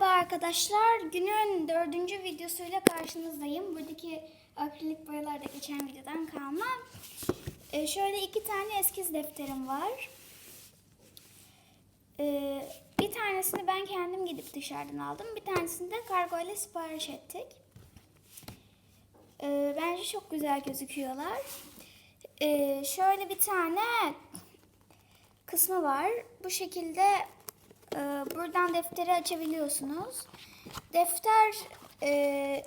Merhaba arkadaşlar. Günün dördüncü videosuyla karşınızdayım. Buradaki akrilik boyalar da geçen videodan kalma. Ee, şöyle iki tane eskiz defterim var. Ee, bir tanesini ben kendim gidip dışarıdan aldım. Bir tanesini de kargo ile sipariş ettik. Ee, bence çok güzel gözüküyorlar. Ee, şöyle bir tane kısmı var. Bu şekilde buradan defteri açabiliyorsunuz. Defter e,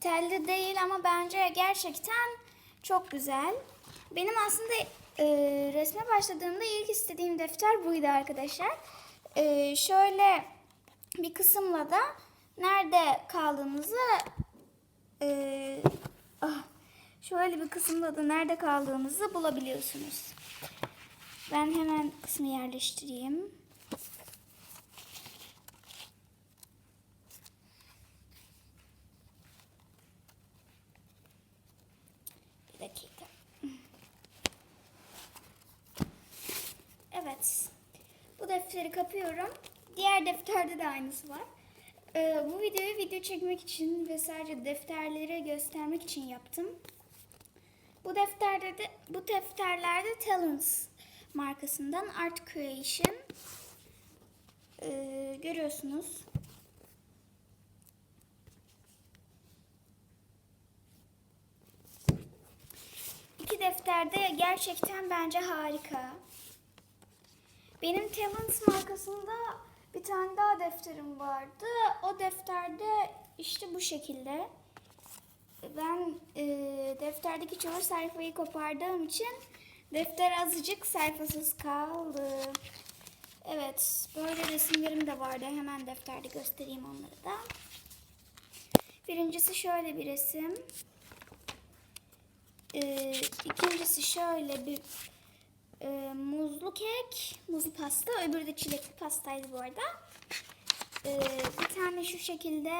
telli değil ama bence gerçekten çok güzel. Benim aslında e, resme başladığımda ilk istediğim defter buydu arkadaşlar. E, şöyle bir kısımla da nerede kaldığınızı e, ah, şöyle bir kısımda da nerede kaldığınızı bulabiliyorsunuz. Ben hemen kısmı yerleştireyim. Dakika. Evet. Bu defteri kapıyorum. Diğer defterde de aynısı var. Ee, bu videoyu video çekmek için ve sadece defterleri göstermek için yaptım. Bu defterde de bu defterlerde Talents markasından Art Creation Ee, görüyorsunuz. Defter de gerçekten bence harika. Benim Talents markasında bir tane daha defterim vardı. O defterde işte bu şekilde. Ben e, defterdeki çoğu sayfayı kopardığım için defter azıcık sayfasız kaldı. Evet, böyle resimlerim de vardı. Hemen defterde göstereyim onları da. Birincisi şöyle bir resim. Ee, ikincisi şöyle bir e, muzlu kek, muzlu pasta. Öbürü de çilekli pastaydı bu arada. Ee, bir tane şu şekilde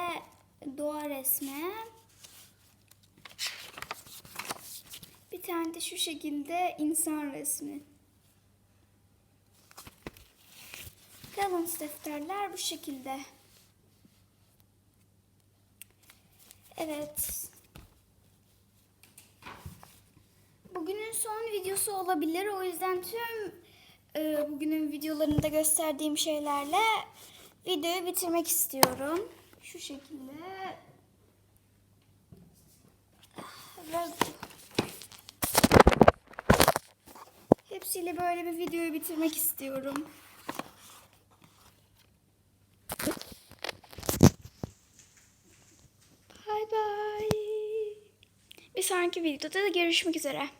doğa resmi. Bir tane de şu şekilde insan resmi. Balance defterler bu şekilde. Evet. Bugünün son videosu olabilir. O yüzden tüm e, bugünün videolarında gösterdiğim şeylerle videoyu bitirmek istiyorum. Şu şekilde. Hepsiyle böyle bir videoyu bitirmek istiyorum. Bay bay. Bir sonraki videoda da görüşmek üzere.